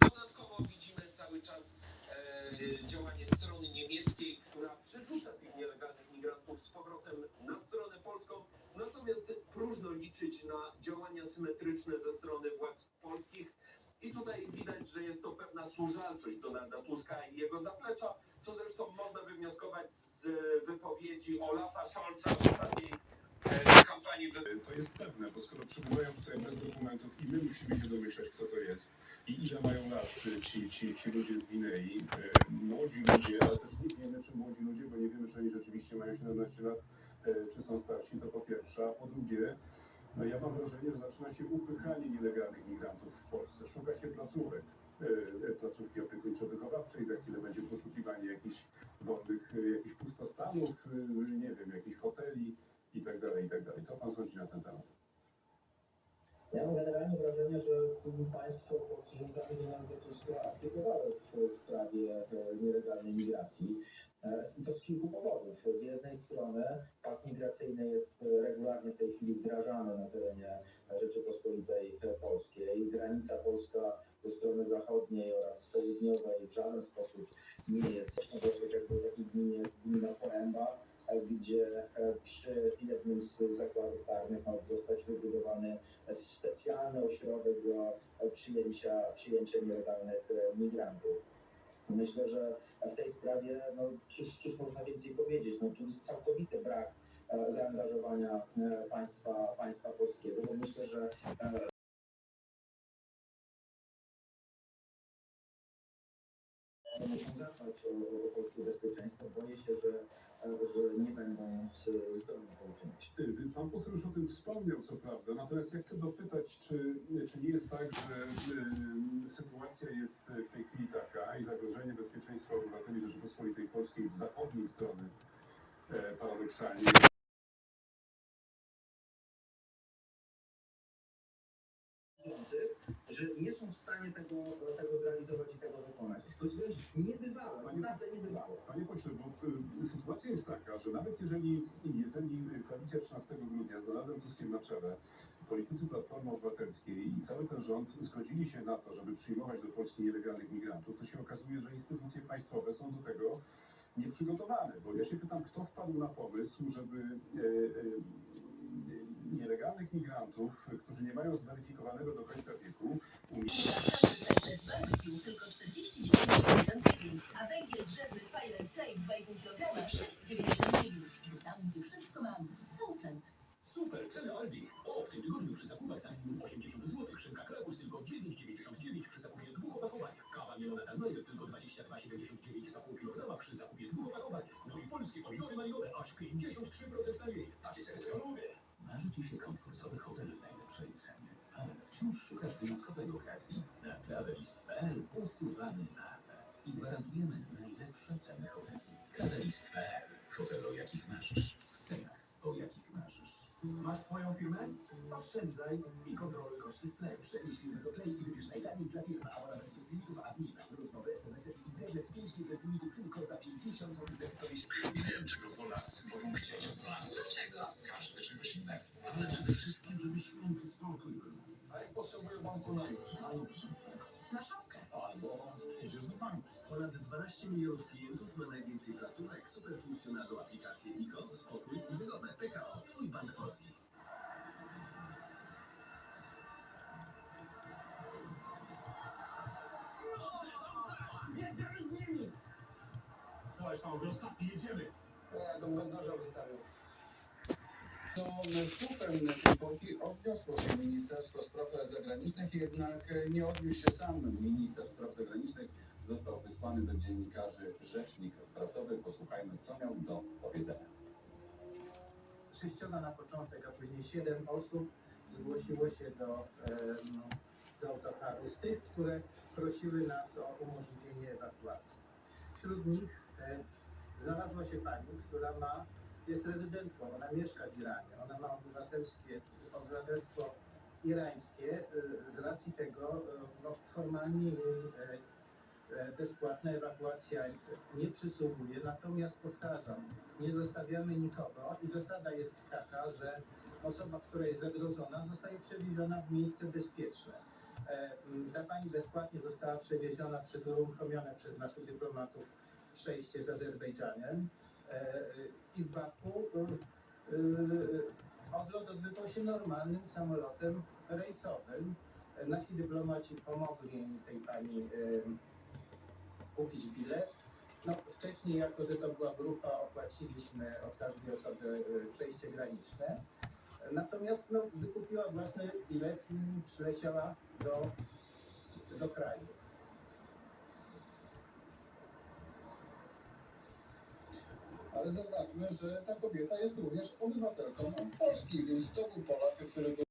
Dodatkowo widzimy cały czas e, działanie strony niemieckiej, która przerzuca tych nielegalnych migrantów z powrotem na stronę polską. Natomiast próżno liczyć na działania symetryczne ze strony władz polskich. I tutaj widać, że jest to pewna służalczość Donalda Tuska i jego zaplecza, co zresztą można wywnioskować z wypowiedzi Olafa Scholza w ostatniej to jest pewne, bo skoro przebywają tutaj bez dokumentów i my musimy się domyśleć, kto to jest i ile mają lat ci, ci, ci ludzie z Gwinei, y, młodzi ludzie, ale też nie wiemy, czy młodzi ludzie, bo nie wiemy, czy oni rzeczywiście mają 17 lat, y, czy są starsi, to po pierwsze. A po drugie, no ja mam wrażenie, że zaczyna się upychanie nielegalnych migrantów w Polsce. Szuka się placówek, y, placówki opiekuńczo-wychowawczej, za chwilę będzie poszukiwanie jakichś wolnych, jakichś pustostanów, nie wiem, jakichś hoteli dalej, i tak dalej. Co pan sądzi na ten temat? Ja mam generalnie wrażenie, że państwo pod rządami Donalda Tuska abdykowały w sprawie e, nielegalnej migracji. E, I to z kilku powodów. Z jednej strony pakt migracyjny jest regularnie w tej chwili wdrażany na terenie Rzeczypospolitej Polskiej. Granica polska ze strony zachodniej oraz południowej w żaden sposób nie jest. To chociażby w takiej gminie, gmina Poręba, e, gdzie e, przy jednym z zakładów karnych ma zostać wybudowany specjalny ośrodek do przyjęcia, przyjęcia nielegalnych e, migrantów. Myślę, że w tej sprawie, no cóż, cóż można więcej powiedzieć, no tu jest całkowity brak e, zaangażowania e, państwa, państwa polskiego, myślę, że zadbać o, o polskie bezpieczeństwo. Boję się, że, że nie będą zdolni to uczynić. Pan poseł już o tym wspomniał, co prawda, natomiast ja chcę dopytać, czy, czy nie jest tak, że y, sytuacja jest w tej chwili taka i zagrożenie bezpieczeństwa obywateli Rzeczypospolitej Polskiej z zachodniej strony e, paradoksalnie że nie są w stanie tego, tego zrealizować i tego wykonać. To jest wręcz niebywałe, naprawdę niebywałe. Panie pośle, bo y, sytuacja jest taka, że nawet jeżeli, jeżeli koalicja 13 grudnia z Donaldem Tuskiem na czele, politycy Platformy Obywatelskiej i cały ten rząd zgodzili się na to, żeby przyjmować do Polski nielegalnych migrantów, to się okazuje, że instytucje państwowe są do tego nieprzygotowane. Bo ja się pytam, kto wpadł na pomysł, żeby e, e, nielegalnych migrantów, którzy nie mają zweryfikowanego do końca wieku, Zapraszamy serce z barbecue tylko 49,99, a węgiel drzewny się komfortowy hotel w najlepszej cenie, ale wciąż szukasz wyjątkowej okazji? Na Travelist.pl usuwamy ale i gwarantujemy najlepsze ceny hoteli. Travelist.pl Hotel, o jakich marzysz, w cenach, o jakich marzysz. Masz swoją firmę? Oszczędzaj i kontroluj koszty sklepu. Przenieś firmę do Play i wybierz najtaniej dla firmy, a ona bez limitów, a w nim rozmowy, SMS-y i internet 5G bez limitu tylko za 50 zł bez szopkę. Albo banku. Ponad 12 milionów klientów ma najwięcej placówek, super funkcjonalną aplikację Niko, spokój i wygodę. PKO, Twój bank polski. Jedziemy z nimi! Dawaj Paweł, ostatni, jedziemy. Ja tą bandaża wystawił. Do tej Polki odniosło się Ministerstwo Spraw Zagranicznych, jednak nie odniósł się sam minister spraw zagranicznych. Został wysłany do dziennikarzy rzecznik prasowy. Posłuchajmy, co miał do powiedzenia. Sześcioro na początek, a później siedem osób zgłosiło się do, do autokaru z tych, które prosiły nas o umożliwienie ewakuacji. Wśród nich e, znalazła się pani, która ma, jest rezydentką, ona mieszka w Iranie, ona ma obywatelstwie, obywatelstwo irańskie, e, z racji tego e, no, formalnie jej e, bezpłatna ewakuacja nie przysługuje, natomiast powtarzam, nie zostawiamy nikogo i zasada jest taka, że osoba, która jest zagrożona, zostaje przewieziona w miejsce bezpieczne. Ta pani bezpłatnie została przewieziona przez uruchomione przez naszych dyplomatów przejście z Azerbejdżanem i w Baku e, e, odlot odbywał się normalnym samolotem rejsowym. E, Nasi dyplomaci pomogli tej pani e, kupić bilet. No, wcześniej, jako że to była grupa, opłaciliśmy od każdej osoby e, przejście graniczne. Natomiast no, wykupiła własny bilet i przyleciała do, do kraju. Ale zaznaczmy, że ta kobieta jest również obywatelką Polski, więc to był Polak, którego